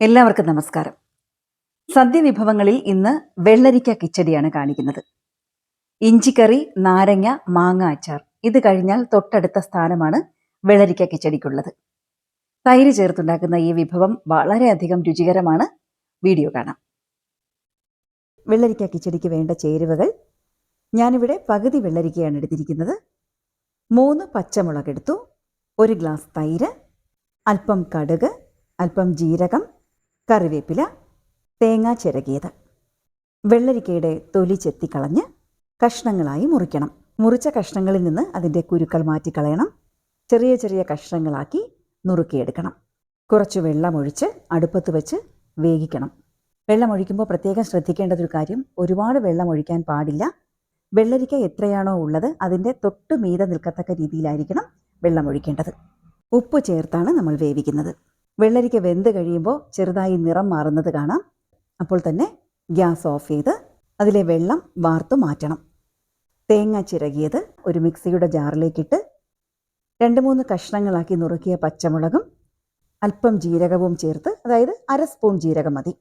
എല്ലാവർക്കും നമസ്കാരം. സദ്യ വിഭവങ്ങളിൽ ഇന്ന് വെള്ളരിക്ക കിച്ചടിയാണ് കാണിക്കുന്നത്. ഇഞ്ചിക്കറി നാരങ്ങ മാങ്ങ അച്ചാർ. ഇത് കഴിഞ്ഞാൽ തൊട്ടടുത്ത സ്ഥാനമാണ് വെള്ളരിക്ക കിച്ചടിക്കുള്ളത്. തൈര് ചേർത്തുണ്ടാക്കുന്ന ഈ വിഭവം വളരെയധികം രുചികരമാണ്. വീഡിയോ കാണാം. വെള്ളരിക്ക കിച്ചടിക്ക് വേണ്ട ചേരുവകൾ. ഞാനിവിടെ പകുതി വെള്ളരിക്കയാണ് എടുത്തിരിക്കുന്നത്. മൂന്ന് പച്ചമുളക് എടുത്തു. ഒരു ഗ്ലാസ് തൈര്. അല്പം കടുക്. അല്പം ജീരകം. കറിവേപ്പില തേങ്ങ ചിരകിയത്. വെള്ളരിക്കയുടെ തൊലി ചെത്തിക്കളഞ്ഞ് കഷ്ണങ്ങളായി മുറിക്കണം. മുറിച്ച കഷ്ണങ്ങളിൽ നിന്ന് അതിന്റെ കുരുക്കൾ മാറ്റിക്കളയണം. ചെറിയ ചെറിയ കഷ്ണങ്ങളാക്കി നുറുക്കിയെടുക്കണം. കുറച്ച് വെള്ളമൊഴിച്ച് അടുപ്പത്ത് വെച്ച് വേവിക്കണം. വെള്ളമൊഴിക്കുമ്പോൾ പ്രത്യേകം ശ്രദ്ധിക്കേണ്ടതൊരു കാര്യം ഒരുപാട് വെള്ളം ഒഴിക്കാൻ പാടില്ല. വെള്ളരിക്ക എത്രയാണോ ഉള്ളത് അതിന്റെ തൊട്ട് മീതെ നിൽക്കത്തക്ക രീതിയിലായിരിക്കണം വെള്ളമൊഴിക്കേണ്ടത്. ഉപ്പ് ചേർത്താണ് നമ്മൾ വേവിക്കുന്നത്. വെള്ളരിക്ക വെന്ത് കഴിയുമ്പോൾ ചെറുതായി നിറം മാറുന്നത് കാണാം. അപ്പോൾ തന്നെ ഗ്യാസ് ഓഫ് ചെയ്ത് അതിലെ വെള്ളം വാർത്തു മാറ്റണം. തേങ്ങ ചിരകിയത് ഒരു മിക്സിയുടെ ജാറിലേക്കിട്ട് രണ്ട് മൂന്ന് കഷ്ണങ്ങളാക്കി നുറുക്കിയ പച്ചമുളകും അല്പം ജീരകവും ചേർത്ത് അതായത് അര സ്പൂൺ ജീരകം മതി.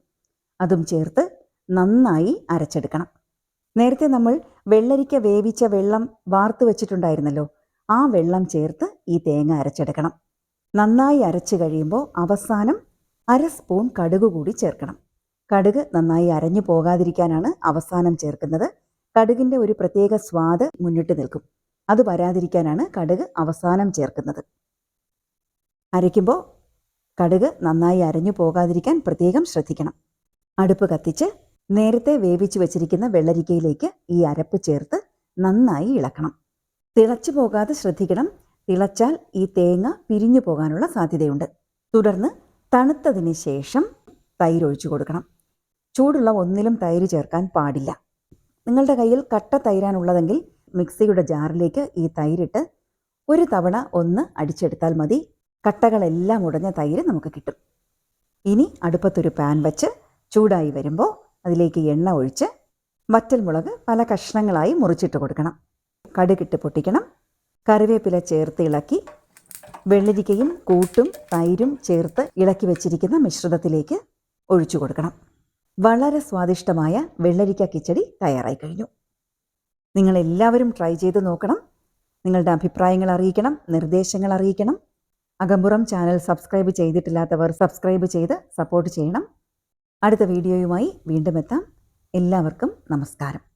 അതും ചേർത്ത് നന്നായി അരച്ചെടുക്കണം. നേരത്തെ നമ്മൾ വെള്ളരിക്ക വേവിച്ച വെള്ളം വാർത്തു വെച്ചിട്ടുണ്ടായിരുന്നല്ലോ. ആ വെള്ളം ചേർത്ത് ഈ തേങ്ങ അരച്ചെടുക്കണം. നന്നായി അരച്ച് കഴിയുമ്പോൾ അവസാനം അര സ്പൂൺ കടുക് കൂടി ചേർക്കണം. കടുക് നന്നായി അരഞ്ഞു പോകാതിരിക്കാനാണ് അവസാനം ചേർക്കുന്നത്. കടുകിന്റെ ഒരു പ്രത്യേക സ്വാദ് മുന്നിട്ട് നിൽക്കും. അത് വരാതിരിക്കാനാണ് കടുക് അവസാനം ചേർക്കുന്നത്. അരയ്ക്കുമ്പോൾ കടുക് നന്നായി അരഞ്ഞു പോകാതിരിക്കാൻ പ്രത്യേകം ശ്രദ്ധിക്കണം. അടുപ്പ് കത്തിച്ച് നേരത്തെ വേവിച്ചു വെച്ചിരിക്കുന്ന വെള്ളരിക്കയിലേക്ക് ഈ അരപ്പ് ചേർത്ത് നന്നായി ഇളക്കണം. തിളച്ചു പോകാതെ ശ്രദ്ധിക്കണം. തിളച്ചാൽ ഈ തേങ്ങ പിരിഞ്ഞു പോകാനുള്ള സാധ്യതയുണ്ട്. തുടർന്ന് തണുത്തതിന് ശേഷം തൈര് ഒഴിച്ചു കൊടുക്കണം. ചൂടുള്ള ഒന്നിലും തൈര് ചേർക്കാൻ പാടില്ല. നിങ്ങളുടെ കയ്യിൽ കട്ട തൈരാനുള്ളതെങ്കിൽ മിക്സിയുടെ ജാറിലേക്ക് ഈ തൈരിട്ട് ഒരു തവണ ഒന്ന് അടിച്ചെടുത്താൽ മതി. കട്ടകളെല്ലാം ഉടഞ്ഞ തൈര് നമുക്ക് കിട്ടും. ഇനി അടുപ്പത്തൊരു പാൻ വെച്ച് ചൂടായി വരുമ്പോൾ അതിലേക്ക് എണ്ണ ഒഴിച്ച് വറ്റൽമുളക് പല കഷ്ണങ്ങളായി മുറിച്ചിട്ട് കൊടുക്കണം. കടുകിട്ട് പൊട്ടിക്കണം. കറിവേപ്പില ചേർത്ത് ഇളക്കി വെള്ളരിക്കയും കൂട്ടും തൈരും ചേർത്ത് ഇളക്കി വെച്ചിരിക്കുന്ന മിശ്രിതത്തിലേക്ക് ഒഴിച്ചു കൊടുക്കണം. വളരെ സ്വാദിഷ്ടമായ വെള്ളരിക്ക കിച്ചടി തയ്യാറായി കഴിഞ്ഞു. നിങ്ങൾ എല്ലാവരും ട്രൈ ചെയ്ത് നോക്കണം. നിങ്ങളുടെ അഭിപ്രായങ്ങൾ അറിയിക്കണം നിർദ്ദേശങ്ങൾ അറിയിക്കണം. അകമ്പുറം ചാനൽ സബ്സ്ക്രൈബ് ചെയ്തിട്ടില്ലാത്തവർ സബ്സ്ക്രൈബ് ചെയ്ത് സപ്പോർട്ട് ചെയ്യണം. അടുത്ത വീഡിയോയുമായി വീണ്ടും എത്താം. എല്ലാവർക്കും നമസ്കാരം.